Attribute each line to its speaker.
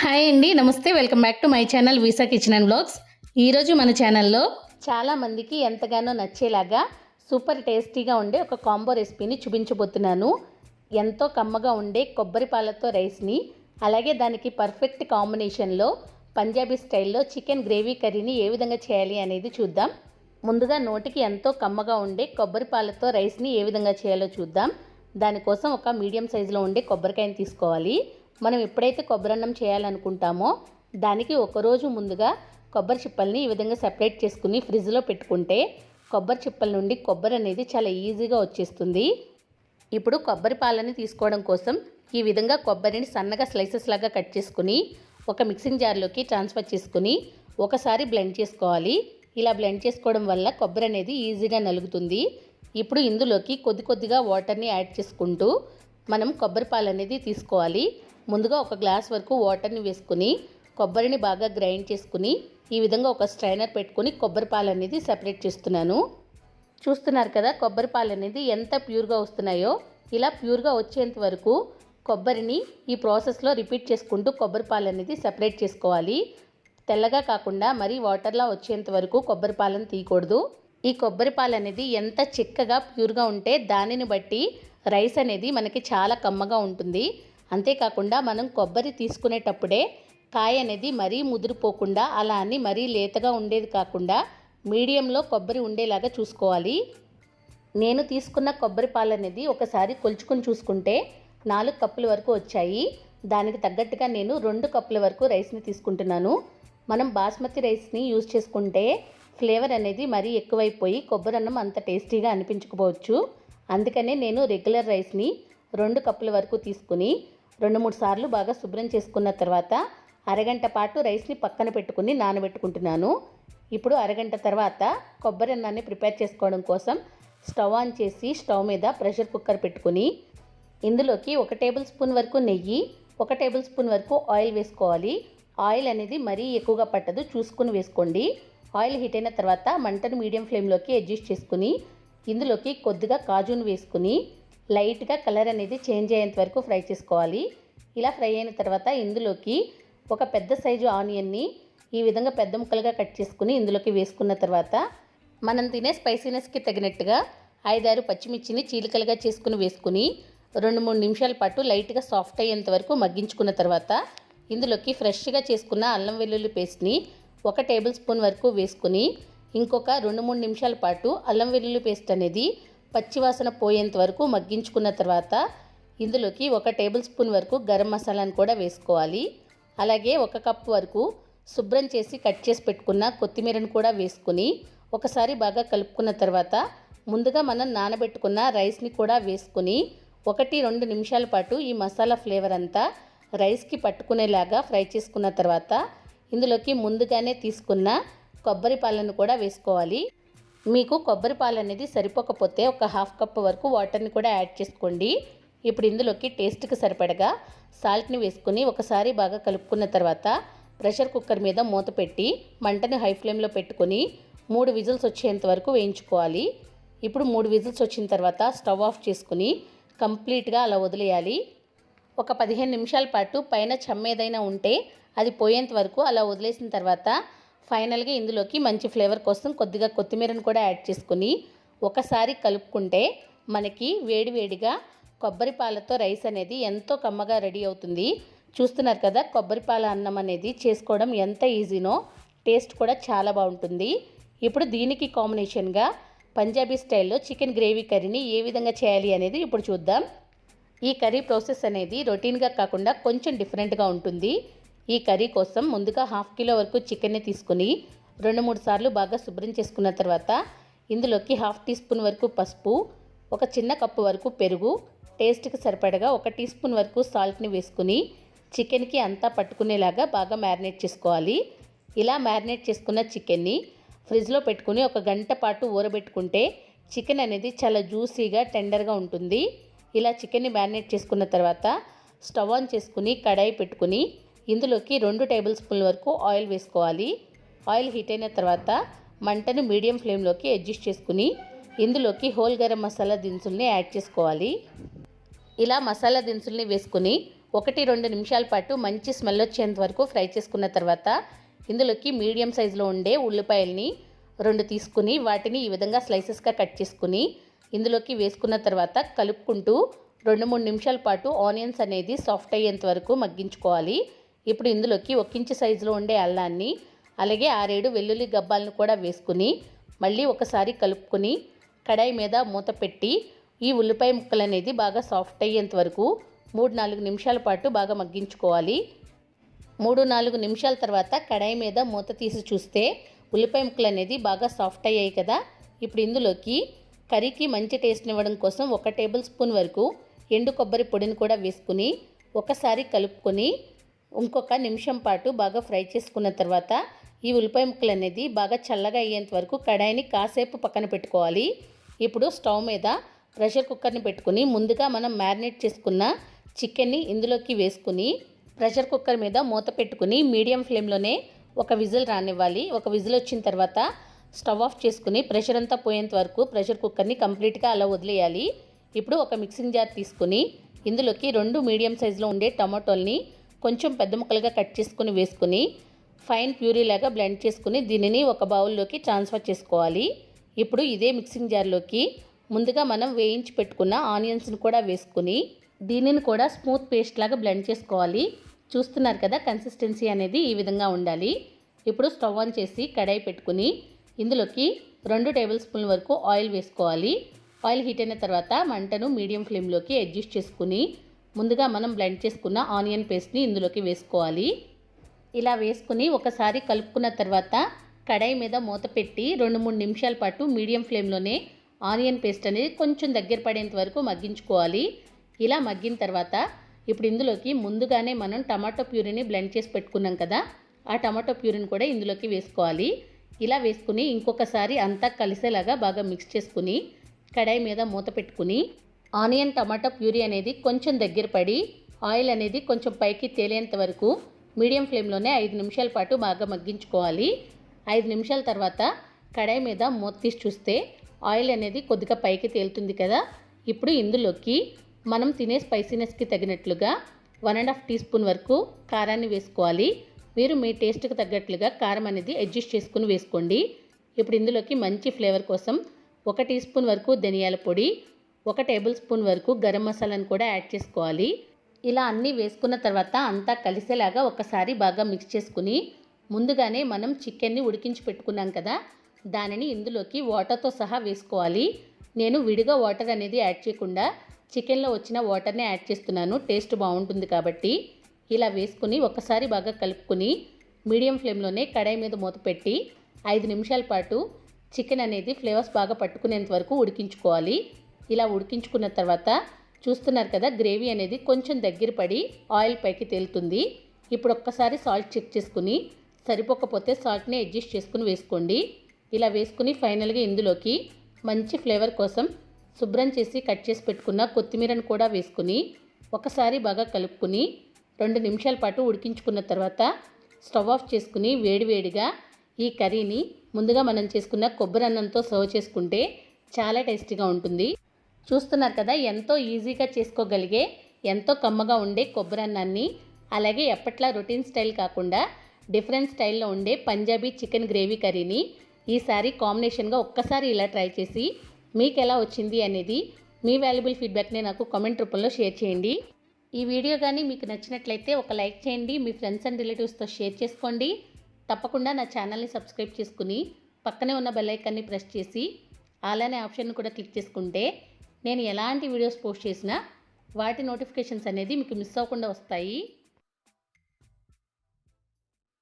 Speaker 1: Hi అండి నమస్తే welcome back to my channel Visa kitchen and blogs ఈరోజు మన ఛానల్లో చాలామందికి ఎంతగానో నచ్చేలాగా సూపర్ టేస్టీగా ఉండే ఒక కాంబో రెసిపీని చూపించబోతున్నాను. ఎంతో కమ్మగా ఉండే కొబ్బరి పాలతో రైస్ని అలాగే దానికి పర్ఫెక్ట్ కాంబినేషన్లో పంజాబీ స్టైల్లో చికెన్ గ్రేవీ కర్రీని ఏ విధంగా చేయాలి అనేది చూద్దాం. ముందుగా నోటికి ఎంతో కమ్మగా ఉండే కొబ్బరి పాలతో రైస్ని ఏ విధంగా చేయాలో చూద్దాం. దానికోసం ఒక మీడియం సైజులో ఉండే కొబ్బరికాయని తీసుకోవాలి. మనం ఎప్పుడైతే కొబ్బరి అన్నం చేయాలనుకుంటామో దానికి ఒకరోజు ముందుగా కొబ్బరి చిప్పల్ని ఈ విధంగా సెపరేట్ చేసుకుని ఫ్రిడ్జ్లో పెట్టుకుంటే కొబ్బరి చిప్పల నుండి కొబ్బరి అనేది చాలా ఈజీగా వచ్చేస్తుంది. ఇప్పుడు కొబ్బరి పాలని తీసుకోవడం కోసం ఈ విధంగా కొబ్బరిని సన్నగా స్లైసెస్ లాగా కట్ చేసుకుని ఒక మిక్సింగ్ జార్లోకి ట్రాన్స్ఫర్ చేసుకుని ఒకసారి బ్లెండ్ చేసుకోవాలి. ఇలా బ్లెండ్ చేసుకోవడం వల్ల కొబ్బరి అనేది ఈజీగా నలుగుతుంది. ఇప్పుడు ఇందులోకి కొద్ది కొద్దిగా వాటర్ని యాడ్ చేసుకుంటూ మనం కొబ్బరి పాలు అనేది తీసుకోవాలి. ముందుగా ఒక గ్లాస్ వరకు వాటర్ని వేసుకుని కొబ్బరిని బాగా గ్రైండ్ చేసుకుని ఈ విధంగా ఒక స్ట్రైనర్ పెట్టుకుని కొబ్బరి పాలు అనేది సెపరేట్ చేస్తున్నాను. చూస్తున్నారు కదా కొబ్బరి పాలు అనేది ఎంత ప్యూర్గా వస్తున్నాయో ఇలా ప్యూర్గా వచ్చేంత వరకు కొబ్బరిని ఈ ప్రాసెస్లో రిపీట్ చేసుకుంటూ కొబ్బరి పాలు అనేది సెపరేట్ చేసుకోవాలి. తెల్లగా కాకుండా మరీ వాటర్లా వచ్చేంత వరకు కొబ్బరి పాలను తీయకూడదు. ఈ కొబ్బరి పాలు అనేది ఎంత చిక్కగా ప్యూర్గా ఉంటే దానిని బట్టి రైస్ అనేది మనకి చాలా కమ్మగా ఉంటుంది. అంతేకాకుండా మనం కొబ్బరి తీసుకునేటప్పుడే కాయ అనేది మరీ ముదిరిపోకుండా అలా అని మరీ లేతగా ఉండేది కాకుండా మీడియంలో కొబ్బరి ఉండేలాగా చూసుకోవాలి. నేను తీసుకున్న కొబ్బరి పాలు అనేది ఒకసారి కొలుచుకుని చూసుకుంటే నాలుగు కప్పుల వరకు వచ్చాయి. దానికి తగ్గట్టుగా నేను రెండు కప్పుల వరకు రైస్ని తీసుకుంటున్నాను. మనం బాస్మతి రైస్ని యూజ్ చేసుకుంటే ఫ్లేవర్ అనేది మరీ ఎక్కువైపోయి కొబ్బరి అన్నం అంత టేస్టీగా అనిపించకపోవచ్చు. అందుకనే నేను రెగ్యులర్ రైస్ని రెండు కప్పుల వరకు తీసుకుని రెండు మూడు సార్లు బాగా శుభ్రం చేసుకున్న తర్వాత అరగంట పాటు రైస్ని పక్కన పెట్టుకుని నానబెట్టుకుంటున్నాను. ఇప్పుడు అరగంట తర్వాత కొబ్బరి అన్నాన్ని ప్రిపేర్ చేసుకోవడం కోసం స్టవ్ ఆన్ చేసి స్టవ్ మీద ప్రెషర్ కుక్కర్ పెట్టుకుని ఇందులోకి ఒక టేబుల్ స్పూన్ వరకు నెయ్యి ఒక టేబుల్ స్పూన్ వరకు ఆయిల్ వేసుకోవాలి. ఆయిల్ అనేది మరీ ఎక్కువగా పట్టదు చూసుకుని వేసుకోండి. ఆయిల్ హీట్ అయిన తర్వాత మంటను మీడియం ఫ్లేమ్లోకి అడ్జస్ట్ చేసుకుని ఇందులోకి కొద్దిగా కాజును వేసుకుని లైట్గా కలర్ అనేది చేంజ్ అయ్యేంత వరకు ఫ్రై చేసుకోవాలి. ఇలా ఫ్రై అయిన తర్వాత ఇందులోకి ఒక పెద్ద సైజు ఆనియన్ని ఈ విధంగా పెద్ద ముక్కలుగా కట్ చేసుకుని ఇందులోకి వేసుకున్న తర్వాత మనం తినే స్పైసీనెస్కి తగినట్టుగా ఐదారు పచ్చిమిర్చిని చీలికలుగా చేసుకుని వేసుకుని రెండు మూడు నిమిషాల పాటు లైట్గా సాఫ్ట్ అయ్యేంత వరకు మగ్గించుకున్న తర్వాత ఇందులోకి ఫ్రెష్గా చేసుకున్న అల్లం వెల్లుల్లి పేస్ట్ని ఒక టేబుల్ స్పూన్ వరకు వేసుకుని ఇంకొక రెండు మూడు నిమిషాల పాటు అల్లం వెల్లుల్లి పేస్ట్ అనేది పచ్చివాసన పోయేంత వరకు మగ్గించుకున్న తర్వాత ఇందులోకి ఒక టేబుల్ స్పూన్ వరకు గరం మసాలాను కూడా వేసుకోవాలి. అలాగే ఒక కప్పు వరకు శుభ్రం చేసి కట్ చేసి పెట్టుకున్న కొత్తిమీరను కూడా వేసుకుని ఒకసారి బాగా కలుపుకున్న తర్వాత ముందుగా మనం నానబెట్టుకున్న రైస్ని కూడా వేసుకుని ఒకటి రెండు నిమిషాల పాటు ఈ మసాలా ఫ్లేవర్ అంతా రైస్కి పట్టుకునేలాగా ఫ్రై చేసుకున్న తర్వాత ఇందులోకి ముందుగానే తీసుకున్న కొబ్బరి పాలను కూడా వేసుకోవాలి. మీకు కొబ్బరి పాలు అనేది సరిపోకపోతే ఒక హాఫ్ కప్ వరకు వాటర్ని కూడా యాడ్ చేసుకోండి. ఇప్పుడు ఇందులోకి టేస్ట్కి సరిపడగా సాల్ట్ని వేసుకుని ఒకసారి బాగా కలుపుకున్న తర్వాత ప్రెషర్ కుక్కర్ మీద మూత పెట్టి మంటని హై ఫ్లేమ్లో పెట్టుకొని మూడు విజిల్స్ వచ్చేంత వరకు వేయించుకోవాలి. ఇప్పుడు మూడు విజిల్స్ వచ్చిన తర్వాత స్టవ్ ఆఫ్ చేసుకుని కంప్లీట్గా అలా వదిలేయాలి. ఒక పదిహేను నిమిషాల పాటు పైన చెమ్మ ఏదైనా ఉంటే అది పోయేంత వరకు అలా వదిలేసిన తర్వాత ఫైనల్గా ఇందులోకి మంచి ఫ్లేవర్ కోసం కొద్దిగా కొత్తిమీరను కూడా యాడ్ చేసుకుని ఒకసారి కలుపుకుంటే మనకి వేడివేడిగా కొబ్బరి పాలతో రైస్ అనేది ఎంతో కమ్మగా రెడీ అవుతుంది. చూస్తున్నారు కదా కొబ్బరి పాల అన్నం అనేది చేసుకోవడం ఎంత ఈజీనో టేస్ట్ కూడా చాలా బాగుంటుంది. ఇప్పుడు దీనికి కాంబినేషన్గా పంజాబీ స్టైల్లో చికెన్ గ్రేవీ కర్రీని ఏ విధంగా చేయాలి అనేది ఇప్పుడు చూద్దాం. ఈ కర్రీ ప్రాసెస్ అనేది రొటీన్గా కాకుండా కొంచెం డిఫరెంట్గా ఉంటుంది. ఈ కర్రీ కోసం ముందుగా హాఫ్ కిలో వరకు చికెన్ని తీసుకుని రెండు మూడు సార్లు బాగా శుభ్రం చేసుకున్న తర్వాత ఇందులోకి హాఫ్ టీ స్పూన్ వరకు పసుపు ఒక చిన్న కప్పు వరకు పెరుగు టేస్ట్కి సరిపడగా ఒక టీ స్పూన్ వరకు సాల్ట్ని వేసుకుని చికెన్కి అంతా పట్టుకునేలాగా బాగా మ్యారినేట్ చేసుకోవాలి. ఇలా మ్యారినేట్ చేసుకున్న చికెన్ని ఫ్రిడ్జ్లో పెట్టుకుని ఒక గంట పాటు ఊరబెట్టుకుంటే చికెన్ అనేది చాలా జ్యూసీగా టెండర్గా ఉంటుంది. ఇలా చికెన్ని మ్యారినేట్ చేసుకున్న తర్వాత స్టవ్ ఆన్ చేసుకుని కడాయి పెట్టుకుని ఇందులోకి రెండు టేబుల్ స్పూన్ల వరకు ఆయిల్ వేసుకోవాలి. ఆయిల్ హీట్ అయిన తర్వాత మంటను మీడియం ఫ్లేమ్లోకి అడ్జస్ట్ చేసుకుని ఇందులోకి హోల్ గరం మసాలా దినుసుల్ని యాడ్ చేసుకోవాలి. ఇలా మసాలా దినుసుల్ని వేసుకుని ఒకటి రెండు నిమిషాల పాటు మంచి స్మెల్ వచ్చేంత వరకు ఫ్రై చేసుకున్న తర్వాత ఇందులోకి మీడియం సైజులో ఉండే ఉల్లిపాయల్ని రెండు తీసుకుని వాటిని ఈ విధంగా స్లైసెస్గా కట్ చేసుకుని ఇందులోకి వేసుకున్న తర్వాత కలుపుకుంటూ రెండు మూడు నిమిషాల పాటు ఆనియన్స్ అనేది సాఫ్ట్ అయ్యేంత వరకు మగ్గించుకోవాలి. ఇప్పుడు ఇందులోకి ఒక ఇంచు సైజులో ఉండే అల్లాన్ని అలాగే ఆరేడు వెల్లుల్లి గబ్బాలను కూడా వేసుకుని మళ్ళీ ఒకసారి కలుపుకొని కడాయి మీద మూత పెట్టి ఈ ఉల్లిపాయ ముక్కలు అనేది బాగా సాఫ్ట్ అయ్యేంత వరకు మూడు నాలుగు నిమిషాల పాటు బాగా మగ్గించుకోవాలి. మూడు నాలుగు నిమిషాల తర్వాత కడాయి మీద మూత తీసి చూస్తే ఉల్లిపాయ ముక్కలు అనేది బాగా సాఫ్ట్ అయ్యాయి కదా. ఇప్పుడు ఇందులోకి కర్రీకి మంచి టేస్ట్ ఇవ్వడం కోసం ఒక టేబుల్ స్పూన్ వరకు ఎండు కొబ్బరి పొడిని కూడా వేసుకుని ఒకసారి కలుపుకొని ఇంకొక నిమిషం పాటు బాగా ఫ్రై చేసుకున్న తర్వాత ఈ ఉల్లిపాయ ముక్కలు అనేది బాగా చల్లగా అయ్యేంత వరకు కడాయిని కాసేపు పక్కన పెట్టుకోవాలి. ఇప్పుడు స్టవ్ మీద ప్రెషర్ కుక్కర్ని పెట్టుకుని ముందుగా మనం మ్యారినేట్ చేసుకున్న చికెన్ని ఇందులోకి వేసుకుని ప్రెషర్ కుక్కర్ మీద మూత పెట్టుకుని మీడియం ఫ్లేమ్లోనే ఒక విజిల్ రానివ్వాలి. ఒక విజిల్ వచ్చిన తర్వాత స్టవ్ ఆఫ్ చేసుకుని ప్రెషర్ అంతా పోయేంత వరకు ప్రెషర్ కుక్కర్ని కంప్లీట్గా అలా వదిలేయాలి. ఇప్పుడు ఒక మిక్సింగ్ జార్ తీసుకుని ఇందులోకి రెండు మీడియం సైజులో ఉండే టమాటోల్ని కొంచెం పెద్ద ముక్కలుగా కట్ చేసుకుని వేసుకుని ఫైన్ ప్యూరీ లాగా బ్లెండ్ చేసుకుని దీనిని ఒక బౌల్లోకి ట్రాన్స్ఫర్ చేసుకోవాలి. ఇప్పుడు ఇదే మిక్సింగ్ జార్లోకి ముందుగా మనం వేయించి పెట్టుకున్న ఆనియన్స్ని కూడా వేసుకుని దీనిని కూడా స్మూత్ పేస్ట్ లాగా బ్లెండ్ చేసుకోవాలి. చూస్తున్నారు కదా కన్సిస్టెన్సీ అనేది ఈ విధంగా ఉండాలి. ఇప్పుడు స్టవ్ ఆన్ చేసి కడాయి పెట్టుకుని ఇందులోకి రెండు టేబుల్ స్పూన్ల వరకు ఆయిల్ వేసుకోవాలి. ఆయిల్ హీట్ అయిన తర్వాత మంటను మీడియం ఫ్లేమ్లోకి అడ్జస్ట్ చేసుకుని ముందుగా మనం బ్లెండ్ చేసుకున్న ఆనియన్ పేస్ట్ని ఇందులోకి వేసుకోవాలి. ఇలా వేసుకుని ఒకసారి కలుపుకున్న తర్వాత కడాయి మీద మూత పెట్టి రెండు మూడు నిమిషాల పాటు మీడియం ఫ్లేమ్లోనే ఆనియన్ పేస్ట్ అనేది కొంచెం దగ్గర పడేంత వరకు మగ్గించుకోవాలి. ఇలా మగ్గిన తర్వాత ఇప్పుడు ఇందులోకి ముందుగానే మనం టమాటో ప్యూరీని బ్లెండ్ చేసి పెట్టుకున్నాం కదా ఆ టమాటో ప్యూరీని కూడా ఇందులోకి వేసుకోవాలి. ఇలా వేసుకుని ఇంకొకసారి అంతా కలిసేలాగా బాగా మిక్స్ చేసుకుని కడాయి మీద మూత పెట్టుకుని ఆనియన్ టమాటా ప్యూరీ అనేది కొంచెం దగ్గర పడి ఆయిల్ అనేది కొంచెం పైకి తేలేంత వరకు మీడియం ఫ్లేమ్లోనే ఐదు నిమిషాల పాటు బాగా మగ్గించుకోవాలి. ఐదు నిమిషాల తర్వాత కడాయి మీద మూత తీసి చూస్తే ఆయిల్ అనేది కొద్దిగా పైకి తేలుతుంది కదా. ఇప్పుడు ఇందులోకి మనం తినే స్పైసీనెస్కి తగినట్లుగా one and half teaspoon వరకు కారాన్ని వేసుకోవాలి. మీరు మీ టేస్ట్కి తగ్గట్లుగా కారం అనేది అడ్జస్ట్ చేసుకుని వేసుకోండి. ఇప్పుడు ఇందులోకి మంచి ఫ్లేవర్ కోసం ఒక టీ స్పూన్ వరకు ధనియాల పొడి ఒక టేబుల్ స్పూన్ వరకు గరం మసాలాను కూడా యాడ్ చేసుకోవాలి. ఇలా అన్నీ వేసుకున్న తర్వాత అంతా కలిసేలాగా ఒకసారి బాగా మిక్స్ చేసుకుని ముందుగానే మనం చికెన్ని ఉడికించి పెట్టుకున్నాం కదా దానిని ఇందులోకి వాటర్తో సహా వేసుకోవాలి. నేను విడిగా వాటర్ అనేది యాడ్ చేయకుండా చికెన్లో వచ్చిన వాటర్నే యాడ్ చేస్తున్నాను. టేస్ట్ బాగుంటుంది కాబట్టి. ఇలా వేసుకుని ఒకసారి బాగా కలుపుకుని మీడియం ఫ్లేమ్లోనే కడాయి మీద మూత పెట్టి ఐదు నిమిషాల పాటు చికెన్ అనేది ఫ్లేవర్స్ బాగా పట్టుకునేంత వరకు ఉడికించుకోవాలి. ఇలా ఉడికించుకున్న తర్వాత చూస్తున్నారు కదా గ్రేవీ అనేది కొంచెం దగ్గర పడి ఆయిల్ పైకి తేలుతుంది. ఇప్పుడు ఒక్కసారి సాల్ట్ చెక్ చేసుకుని సరిపోకపోతే సాల్ట్ని అడ్జస్ట్ చేసుకుని వేసుకోండి. ఇలా వేసుకుని ఫైనల్గా ఇందులోకి మంచి ఫ్లేవర్ కోసం శుభ్రం చేసి కట్ చేసి పెట్టుకున్న కొత్తిమీరను కూడా వేసుకుని ఒకసారి బాగా కలుపుకుని రెండు నిమిషాల పాటు ఉడికించుకున్న తర్వాత స్టవ్ ఆఫ్ చేసుకుని వేడివేడిగా ఈ కర్రీని ముందుగా మనం చేసుకున్న కొబ్బరి అన్నంతో సర్వ్ చేసుకుంటే చాలా టేస్టీగా ఉంటుంది. చూస్తున్నారు కదా ఎంతో ఈజీగా చేసుకోగలిగే ఎంతో కమ్మగా ఉండే కొబ్బరి అన్నాన్ని అలాగే ఎప్పట్లా రొటీన్ స్టైల్ కాకుండా డిఫరెంట్ స్టైల్లో ఉండే పంజాబీ చికెన్ గ్రేవీ కర్రీని ఈసారి కాంబినేషన్గా ఒక్కసారి ఇలా ట్రై చేసి మీకు ఎలా వచ్చింది అనేది మీ వాల్యుబుల్ ఫీడ్బ్యాక్ని నాకు కామెంట్ రూపంలో షేర్ చేయండి. ఈ వీడియో కానీ మీకు నచ్చినట్లయితే ఒక లైక్ చేయండి మీ ఫ్రెండ్స్ అండ్ రిలేటివ్స్తో షేర్ చేసుకోండి. తప్పకుండా నా ఛానల్ని సబ్స్క్రైబ్ చేసుకుని పక్కనే ఉన్న బెల్ ఐకాన్ని ప్రెస్ చేసి అలానే ఆప్షన్ కూడా క్లిక్ చేసుకుంటే నేను ఎలాంటి వీడియోస్ పోస్ట్ చేసినా వాటి నోటిఫికేషన్స్ అనేది మీకు మిస్ అవ్వకుండా వస్తాయి.